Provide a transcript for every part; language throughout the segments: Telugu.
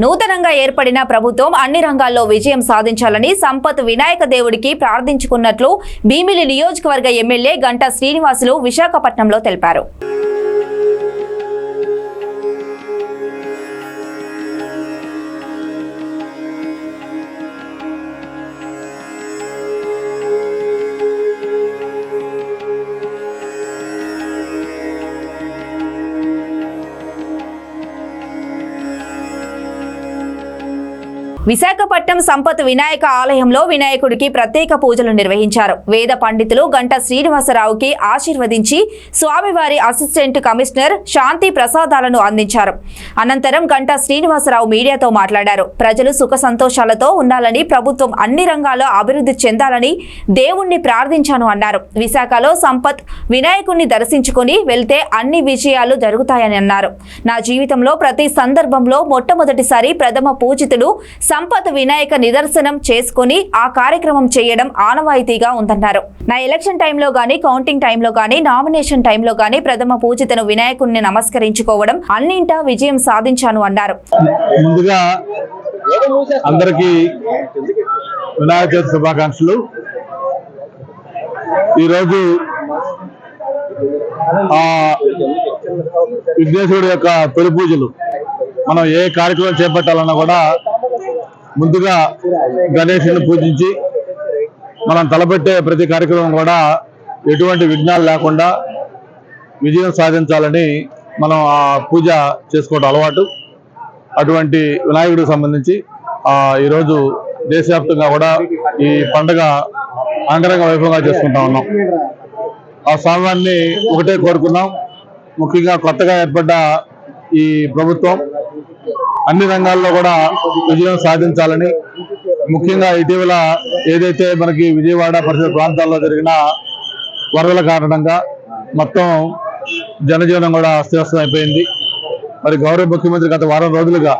నూతనంగా ఏర్పడిన ప్రభుత్వం అన్ని రంగాల్లో విజయం సాధించాలని సంపత్ వినాయక దేవుడికి ప్రార్థించుకున్నట్లు భీమిలి నియోజకవర్గ ఎమ్మెల్యే గంటా శ్రీనివాసులు విశాఖపట్నంలో తెలిపారు. విశాఖపట్నం సంపత్ వినాయక ఆలయంలో వినాయకుడికి ప్రత్యేక పూజలు నిర్వహించారు. వేద పండితులు గంట శ్రీనివాసరావుకి ఆశీర్వదించి స్వామివారి అసిస్టెంట్ కమిషనర్ శాంతి ప్రసాదాలను అందించారు. అనంతరం గంట శ్రీనివాసరావు మీడియాతో మాట్లాడారు. ప్రజలు సుఖ సంతోషాలతో ఉండాలని ప్రభుత్వం అన్ని రంగాల్లో అభివృద్ధి చెందాలని దేవుణ్ణి ప్రార్థించాను అన్నారు. విశాఖలో సంపత్ వినాయకుణ్ణి దర్శించుకుని వెళ్తే అన్ని విజయాలు జరుగుతాయని అన్నారు. నా జీవితంలో ప్రతి సందర్భంలో మొట్టమొదటిసారి ప్రథమ పూజితులు సంపత్ వినాయక నిదర్శనం చేసుకుని ఆ కార్యక్రమం చేయడం ఆనవాయితీగా ఉందన్నారు. నా ఎలక్షన్ టైంలో గానీ కౌంటింగ్ టైంలో గానీ నామినేషన్ టైంలో గానీ ప్రథమ పూజితను వినాయకుడిని నమస్కరించుకోవడం అన్నింటా విజయం సాధించాను అన్నారు. ముందుగా అందరికీ వినాయక చవితి శుభాకాంక్షలు. ఈరోజు ఆ విఘ్నేశ్వరుడు యొక్క తొలి పూజలు మనం ఏ కార్యక్రమం చేపట్టాలన్నా కూడా ముందుగా గణేషుని పూజించి మనం తలపెట్టే ప్రతి కార్యక్రమం కూడా ఎటువంటి విఘ్నాలు లేకుండా విజయం సాధించాలని మనం ఆ పూజ చేసుకోవడం అలవాటు. అటువంటి వినాయకుడికి సంబంధించి ఈరోజు దేశవ్యాప్తంగా కూడా ఈ పండుగ అంగరంగ వైభవంగా చేసుకుంటా ఉన్నాం. ఆ స్వామివారిని ఒకటే కోరుకున్నాం. ముఖ్యంగా కొత్తగా ఏర్పడ్డ ఈ ప్రభుత్వం అన్ని రంగాల్లో కూడా విజయం సాధించాలని. ముఖ్యంగా ఇటీవల ఏదైతే మనకి విజయవాడ పరిసర ప్రాంతాల్లో జరిగిన వరదల కారణంగా మొత్తం జనజీవనం కూడా అస్తవ్యస్తం అయిపోయింది. మరి గౌరవ ముఖ్యమంత్రి గత వారం రోజులుగా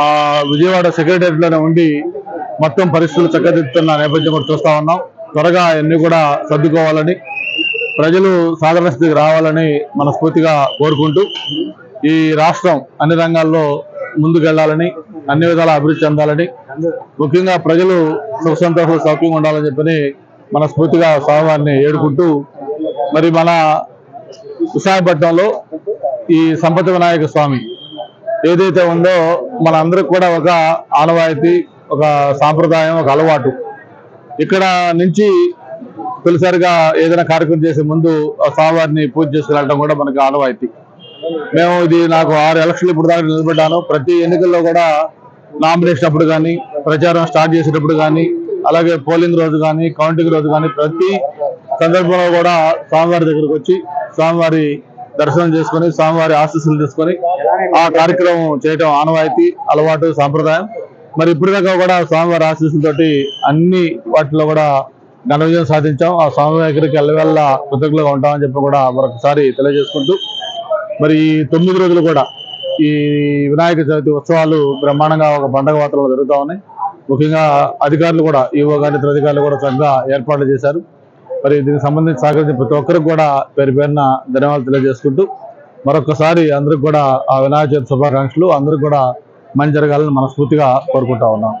ఆ విజయవాడ సెక్రటేరియట్లోనే ఉండి మొత్తం పరిస్థితులు చక్కదిద్దుతున్న నేపథ్యం కూడా చూస్తా ఉన్నాం. త్వరగా అన్ని కూడా సర్దుకోవాలని ప్రజలు సాధారణ స్థితికి రావాలని మనస్ఫూర్తిగా కోరుకుంటూ ఈ రాష్ట్రం అన్ని రంగాల్లో ముందుకెళ్ళాలని అన్ని విధాల అభివృద్ధి చెందాలని ముఖ్యంగా ప్రజలు సుఖ సంతోషాలు సౌక్యంగా ఉండాలని చెప్పని మనస్ఫూర్తిగా స్వామివారిని ఏడుకుంటూ మరి మన విశాఖపట్నంలో ఈ సంపత వినాయక స్వామి ఏదైతే ఉందో మన అందరికి కూడా ఒక ఆనవాయితీ ఒక సాంప్రదాయం ఒక అలవాటు. ఇక్కడ నుంచి తొలిసారిగా ఏదైనా కార్యక్రమం చేసే ముందు ఆ స్వామివారిని పూజ చేసుకురావడం కూడా మనకి ఆనవాయితీ. మేము ఇది నాకు ఆరు ఎలక్షన్లు ఇప్పుడు దాకా నిలబడ్డాను. ప్రతి ఎన్నికల్లో కూడా నామినేషన్ అప్పుడు కానీ ప్రచారం స్టార్ట్ చేసేటప్పుడు కానీ అలాగే పోలింగ్ రోజు కానీ కౌంటింగ్ రోజు కానీ ప్రతి సందర్భంలో కూడా స్వామివారి దగ్గరకు వచ్చి స్వామివారి దర్శనం చేసుకొని స్వామివారి ఆశీస్సులు తీసుకొని ఆ కార్యక్రమం చేయటం ఆనవాయితీ అలవాటు సాంప్రదాయం. మరి ఇప్పటిదాకా కూడా స్వామివారి ఆశీస్సులతోటి అన్ని వాటిలో కూడా ఘన విజయం సాధించాం. ఆ స్వామి దగ్గరికి వెళ్ళవల్ల కృతజ్ఞులుగా ఉంటామని చెప్పి కూడా మరొకసారి తెలియజేసుకుంటూ మరి ఈ తొమ్మిది రోజులు కూడా ఈ వినాయక చవితి ఉత్సవాలు బ్రహ్మాండంగా ఒక పండగ వాతావరణంలో జరుగుతూ ఉన్నాయి. ముఖ్యంగా అధికారులు కూడా ఈవో గారి ఇతర అధికారులు కూడా చక్కగా ఏర్పాట్లు చేశారు. మరి దీనికి సంబంధించి సహకరించిన ప్రతి ఒక్కరికి కూడా పేరు పేరున ధన్యవాదాలు తెలియజేసుకుంటూ మరొకసారి అందరికి కూడా ఆ వినాయక చవితి శుభాకాంక్షలు. అందరికి కూడా మంచి జరగాలని మనస్ఫూర్తిగా కోరుకుంటా ఉన్నాం.